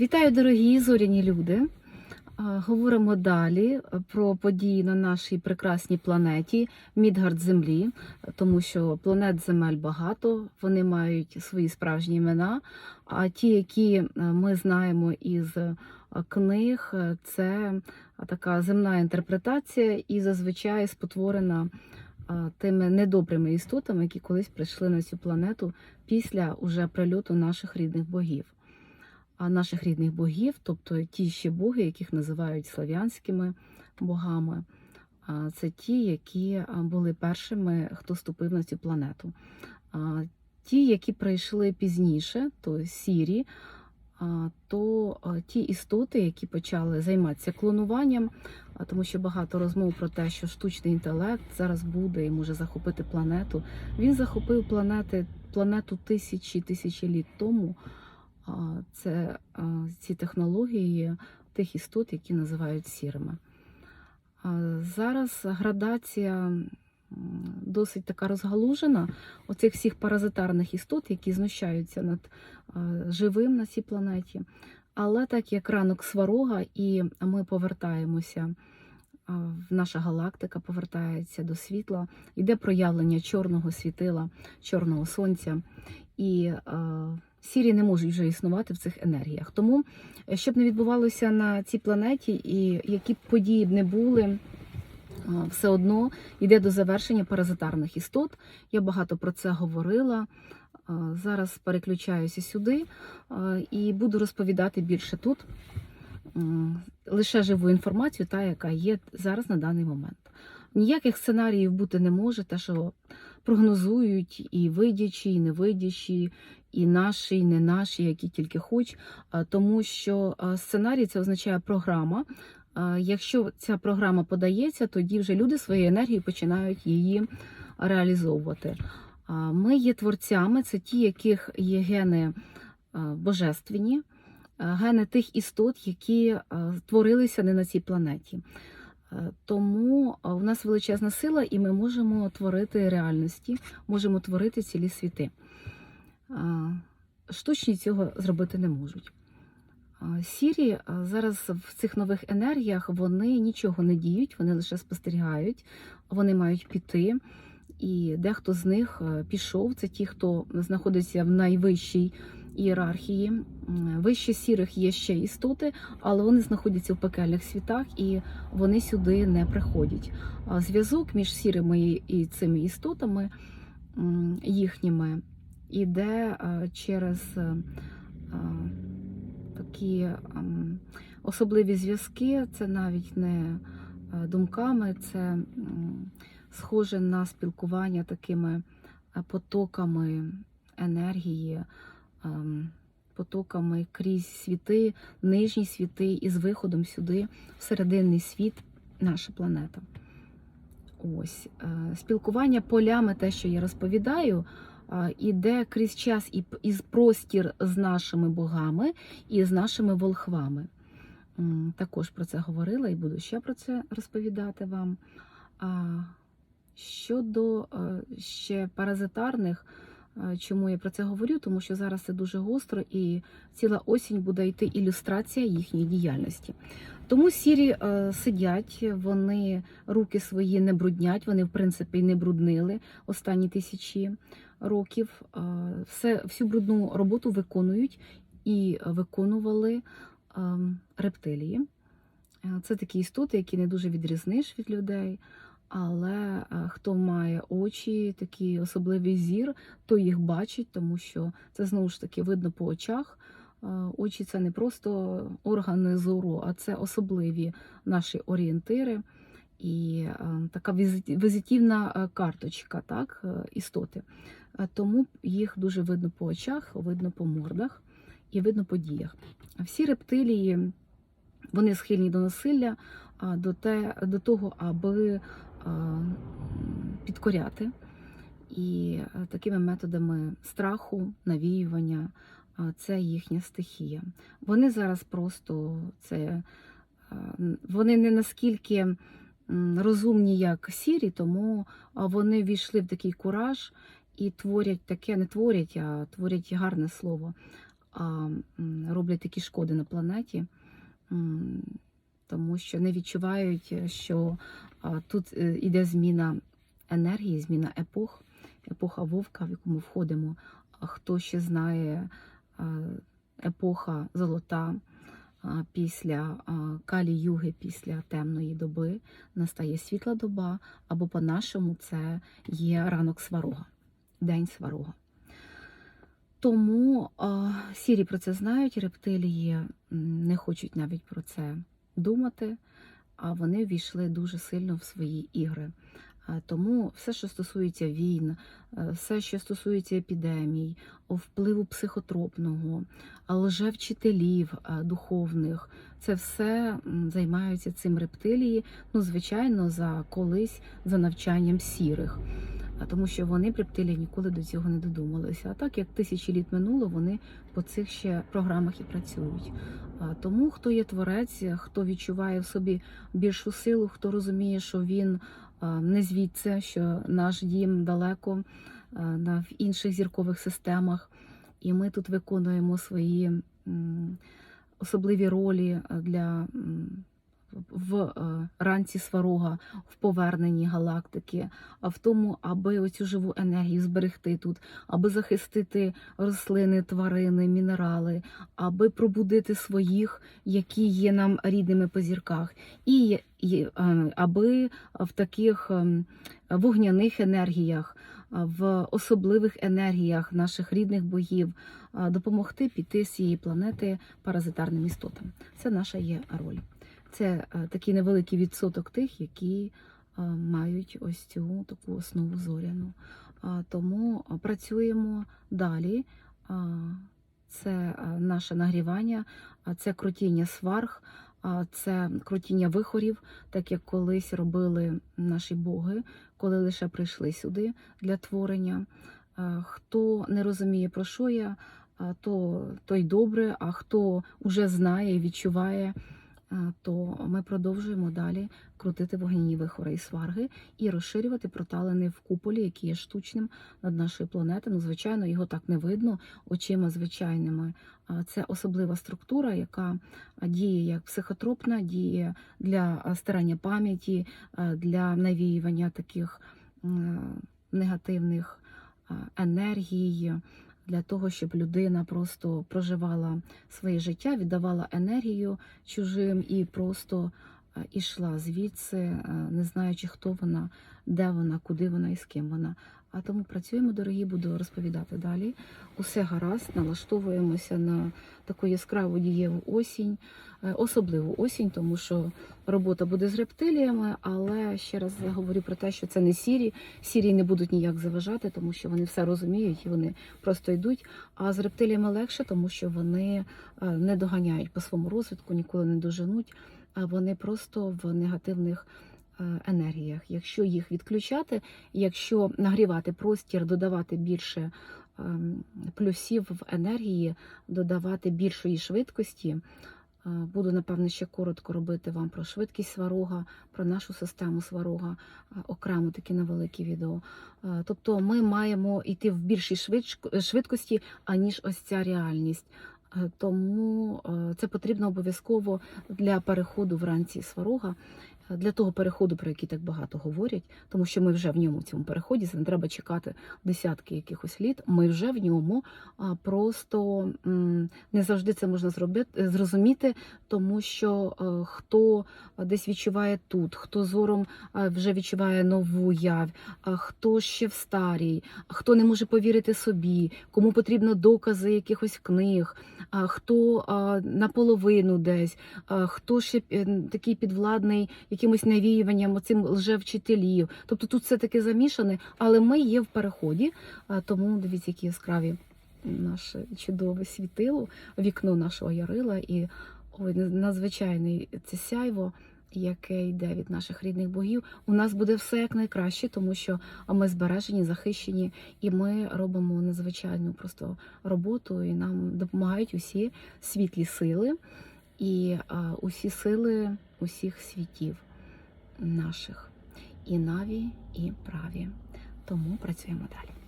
Вітаю, дорогі зоряні люди. Говоримо далі про події на нашій прекрасній планеті Мідгард Землі, тому що планет Земель багато, вони мають свої справжні імена. А ті, які е, ми знаємо із е, книг, е, це така земна інтерпретація і зазвичай спотворена тими недобрими істотами, які колись прийшли на цю планету після уже прильоту наших рідних богів наших рідних богів, тобто ті ще боги, яких називають слав'янськими богами. А Це ті, які були першими, хто ступив на цю планету. А Ті, які прийшли пізніше, то сірі, то ті істоти, які почали займатися клонуванням, а, тому що багато розмов про те, що штучний інтелект зараз буде і може захопити планету. Він захопив планети, планету тисячі тисячі літ тому. Це ці технології тих істот, які називають сірими. Зараз градація досить така розгалужена оцих всіх паразитарних істот, які знущаються над живим на цій планеті. Але так як ранок сварога, і ми повертаємося, наша галактика повертається до світла, йде проявлення чорного світила, чорного сонця. І сірі не можуть вже існувати в цих енергіях. Тому, е, щоб не відбувалося на цій планеті, і які б події б не були, все одно йде до завершення паразитарних істот. Я багато про це говорила. Зараз переключаюся сюди і буду розповідати більше тут. Лише живу інформацію, та, яка є зараз на даний момент. Ніяких сценаріїв бути не може, те, що прогнозують і видячі, і невидячі, і наші, і не наші, які тільки хоч, тому що сценарій це означає програма. Якщо ця програма подається, тоді вже люди своєю енергією починають її реалізовувати. Ми є творцями, це ті, яких є гени божественні, гени тих істот, які творилися не на цій планеті. Е, Тому а, у нас величезна сила, і ми можемо творити реальності, можемо творити цілі світи. Штучні цього зробити не можуть. Сірі зараз в цих нових енергіях вони нічого не діють, вони лише спостерігають, вони мають піти. І дехто з них е, пішов. Це ті, хто знаходиться в найвищій ієрархії. Вище сірих є ще істоти, але вони знаходяться в пекельних світах і вони сюди не приходять. Зв'язок між сірими і цими істотами їхніми іде е, через е, е, такі ем, особливі зв'язки. Це навіть не думками, це схоже на спілкування такими потоками енергії. Ем, Потоками крізь світи, нижні світи із виходом сюди, в серединний світ, наша планета. Ось е, спілкування полями, те, що я розповідаю, е, іде крізь час і простір з нашими богами і з нашими волхвами. Також про це говорила і буду ще про це розповідати вам. Щодо е, ще паразитарних, чому я про це говорю? Тому що зараз це дуже гостро і ціла осінь буде йти ілюстрація їхньої діяльності. Тому сірі е, сидять, вони руки свої не бруднять, вони в принципі не бруднили останні тисячі років. Е, все, всю брудну роботу виконують і виконували е, рептилії. Е, Це такі істоти, які не дуже відрізниш від людей. Але е, хто має очі, такий особливий зір, то їх бачить, тому що це знову ж таки видно по очах. Е, Очі це не просто органи зору, а це особливі наші орієнтири і е, така візитівна карточка так, істоти. Тому їх дуже видно по очах, видно по мордах і видно по діях. Всі рептилії вони схильні до насилля, до, те, до того, аби підкоряти. І е, такими методами страху, навіювання це їхня стихія. Вони зараз просто це вони не наскільки розумні, як сірі, тому вони війшли в такий кураж і творять таке, не творять, а творять гарне слово. а роблять такі шкоди на планеті, тому що не відчувають, е, що тут е, іде зміна енергії, зміна епох, епоха вовка, в яку ми входимо. Хто ще знає епоха золота після калі-юги, після темної доби настає світла доба, або по-нашому це є ранок сварога, день сварога. Тому сірі про це знають, рептилії не хочуть навіть про це думати, а вони ввійшли дуже сильно в свої ігри. Тому все, що стосується війн, е, все, що стосується епідемій, впливу психотропного, лжевчителів духовних, це все займаються цим рептилії. Ну, звичайно, за колись за навчанням сірих. А тому що вони рептилії ніколи до цього не додумалися. А так як тисячі літ минуло, вони по цих ще програмах і працюють. Тому хто є творець, хто відчуває в собі більшу силу, хто розуміє, що він не звідси, що наш дім далеко в інших зіркових системах, і ми тут виконуємо свої особливі ролі для. В е, ранці сварога, в поверненні галактики, а в тому, аби оцю живу енергію зберегти тут, аби захистити рослини, тварини, мінерали, аби пробудити своїх, які є нам рідними по зірках, і, і е, аби в таких ем, вогняних енергіях, в особливих енергіях наших рідних богів допомогти піти з цієї планети паразитарним істотам. Це наша є роль. Це е, такий невеликий відсоток тих, які е, мають ось цю таку основу зоряну. Тому е, працюємо далі. Це наше нагрівання, це крутіння сварг, це крутіння вихорів, так як колись робили наші боги, коли лише прийшли сюди для творення. Хто не розуміє, про що я, то той добре, а хто вже знає і відчуває то ми продовжуємо далі крутити вогняні вихори і сварги і розширювати проталини в куполі, який є штучним над нашою планетою. Ну, звичайно, його так не видно очима звичайними. Це особлива структура, яка діє як психотропна, діє для а, стирання пам'яті, для навіювання таких негативних енергій для того, щоб людина просто проживала своє життя, віддавала енергію чужим і просто е, ішла звідси, е, не знаючи, хто вона, де вона, куди вона і з ким вона. А тому працюємо, дорогі, буду розповідати далі. Усе гаразд, налаштовуємося на таку яскраву дієву осінь, е, особливу осінь, тому що робота буде з рептиліями, але ще раз говорю про те, що це не сірі. Сірі не будуть ніяк заважати, тому що вони все розуміють і вони просто йдуть. А з рептиліями легше, тому що вони е, не доганяють по своєму розвитку, ніколи не доженуть, а вони просто в негативних енергіях. Якщо їх відключати, якщо нагрівати простір, додавати більше ем, плюсів в енергії, додавати більшої швидкості. е, Буду, напевно, ще коротко робити вам про швидкість сварога, про нашу систему сварога, е, окремо таке невелике відео. Е, Тобто ми маємо йти в більшій швидкості, аніж ось ця реальність. Е, Тому е, це потрібно обов'язково для переходу вранці сварога, е, для того переходу, про який так багато говорять, тому що ми вже в ньому цьому переході, це не треба чекати десятки якихось літ. Ми вже в ньому а, просто не завжди це можна зробити зрозуміти, тому що е, хто десь відчуває тут, хто зором е, вже відчуває нову явь, хто ще в старій, хто не може повірити собі, кому потрібно докази якихось книг, хто наполовину десь, хто ще е, такий підвладний якимось навіюванням оцим лжевчителів. Тобто тут все таки замішане, але ми є в переході, тому дивіться, які яскраві наше чудове світило, вікно нашого ярила і ой, надзвичайний це сяйво. Яке йде від наших рідних богів, у нас буде все як найкраще, тому що ми збережені, захищені, і ми робимо надзвичайну просто роботу, і нам допомагають усі світлі сили і а, усі сили усіх світів наших, і наві, і праві. Тому працюємо далі.